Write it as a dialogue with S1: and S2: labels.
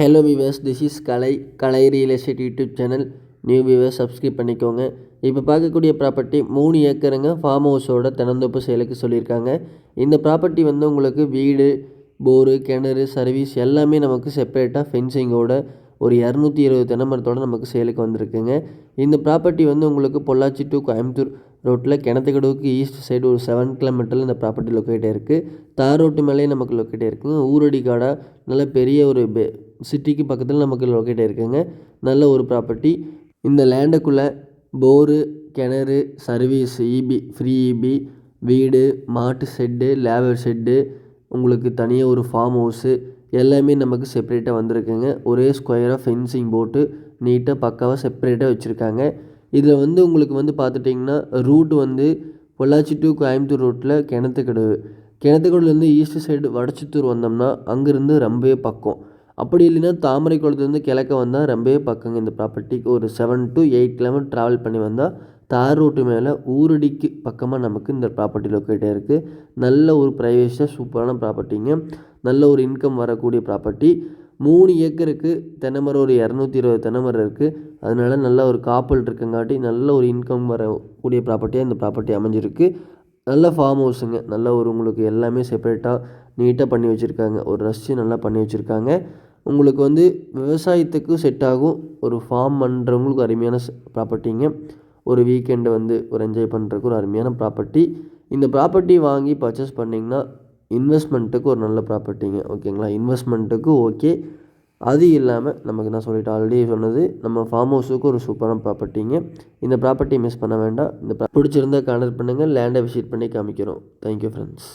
S1: Hello viewers this is Kalai Kalai real estate YouTube channel new viewers subscribe பண்ணிக்கோங்க. இப்போ பார்க்கக்கூடிய property மூணு ஏக்கருங்க form ஹவுஸோட தினந்தோப்பு சேலுக்கு சொல்லியிருக்காங்க. இந்த ப்ராப்பர்ட்டி வந்து உங்களுக்கு வீடு போரு கிணறு சர்வீஸ் எல்லாமே நமக்கு செப்பரேட்டாக ஃபென்சிங்கோட ஒரு இரநூத்தி இருபது தென்னமரத்தோடு நமக்கு சேலுக்கு வந்திருக்குங்க. இந்த ப்ராப்பர்ட்டி வந்து உங்களுக்கு பொள்ளாச்சி டு கோயம்புத்தூர் ரோட்டில் கிணத்துக்கடவுக்கு ஈஸ்ட் சைடு ஒரு செவன் கிலோமீட்டரில் இந்த ப்ராப்பர்ட்டி லொக்கேட்டாக இருக்குது தார் ரோட்டு மேலேயே நமக்கு லொக்கேட்டாக இருக்குங்க ஊரடி காடாக நல்ல பெரிய ஒரு பெ சிட்டிக்கு பக்கத்தில் நமக்கு லொக்கேட் ஆகிருக்குங்க நல்ல ஒரு ப்ராப்பர்ட்டி இந்த லேண்டுக்குள்ளே போரு கிணறு சர்வீஸ் இபி ஃப்ரீ இபி வீடு மாட்டு ஷெட்டு லேபர் ஷெட்டு உங்களுக்கு தனியாக ஒரு ஃபார்ம் ஹவுஸு எல்லாமே நமக்கு செப்பரேட்டாக வந்திருக்குங்க. ஒரே ஸ்கொயராக ஃபென்சிங் போட்டு நீட்டாக பக்காவாக செப்பரேட்டாக வச்சுருக்காங்க. இதில் வந்து உங்களுக்கு வந்து பார்த்துட்டிங்கன்னா ரூட் வந்து பொள்ளாச்சி டு கோயம்புத்தூர் ரோட்டில் கிணத்துக்கடவு. கிணத்துக்கடவுலேருந்து ஈஸ்ட் சைடு வடச்சித்தூர் வந்தோம்னா அங்கேருந்து ரொம்பவே பக்கம். அப்படி இல்லைன்னா தாமரை குளத்துலேருந்து கிழக்க வந்தால் ரொம்பவே பக்கங்க இந்த ப்ராப்பர்ட்டிக்கு ஒரு seven to eight kilometre travel பண்ணி வந்தால் தார் ரோட்டு மேலே ஊரடிக்கு பக்கமாக நமக்கு இந்த ப்ராப்பர்ட்டி லொக்கேட்டாக இருக்குது நல்ல ஒரு ப்ரைவேஸாக சூப்பரான ப்ராப்பர்ட்டிங்க நல்ல ஒரு இன்கம் வரக்கூடிய ப்ராப்பர்ட்டி மூணு ஏக்கருக்கு தென்னைமரம் ஒரு இரநூத்தி இருபது தென்னைமரம் இருக்குது அதனால நல்ல ஒரு காப்பல் இருக்கங்காட்டி நல்ல ஒரு இன்கம் வரக்கூடிய ப்ராப்பர்ட்டியாக இந்த ப்ராப்பர்ட்டி அமைஞ்சிருக்கு. நல்ல ஃபார்ம் ஹவுஸுங்க நல்ல ஒரு உங்களுக்கு எல்லாமே செப்பரேட்டாக நீட்டாக பண்ணி வச்சுருக்காங்க. ஒரு ரஷ்ஷு நல்லா பண்ணி வச்சுருக்காங்க. உங்களுக்கு வந்து விவசாயத்துக்கு செட் ஆகும். ஒரு ஃபார்ம் பண்ணுறவங்களுக்கு அருமையான ப்ராப்பர்ட்டிங்க ஒரு வீக்கெண்டை வந்து ஒரு என்ஜாய் பண்ணுறதுக்கு ஒரு அருமையான ப்ராப்பர்ட்டி இந்த ப்ராப்பர்ட்டி வாங்கி பர்ச்சேஸ் பண்ணிங்கன்னா இன்வெஸ்ட்மெண்ட்டுக்கு ஒரு நல்ல ப்ராப்பர்ட்டிங்க ஓகேங்களா இன்வெஸ்ட்மெண்ட்டுக்கு ஓகே அது இல்லாமல் நமக்கு நான் சொல்லிட்டு ஆல்ரெடி சொன்னது நம்ம ஃபார்ம் ஹவுஸுக்கு ஒரு சூப்பரான ப்ராப்பர்ட்டிங்க இந்த ப்ராப்பர்ட்டி மிஸ் பண்ண வேண்டாம். இந்த பிடிச்சிருந்தா கான்டக்ட் பண்ணுங்கள் லேண்டை விசிட் பண்ணி காமிக்கிறோம். Thank you friends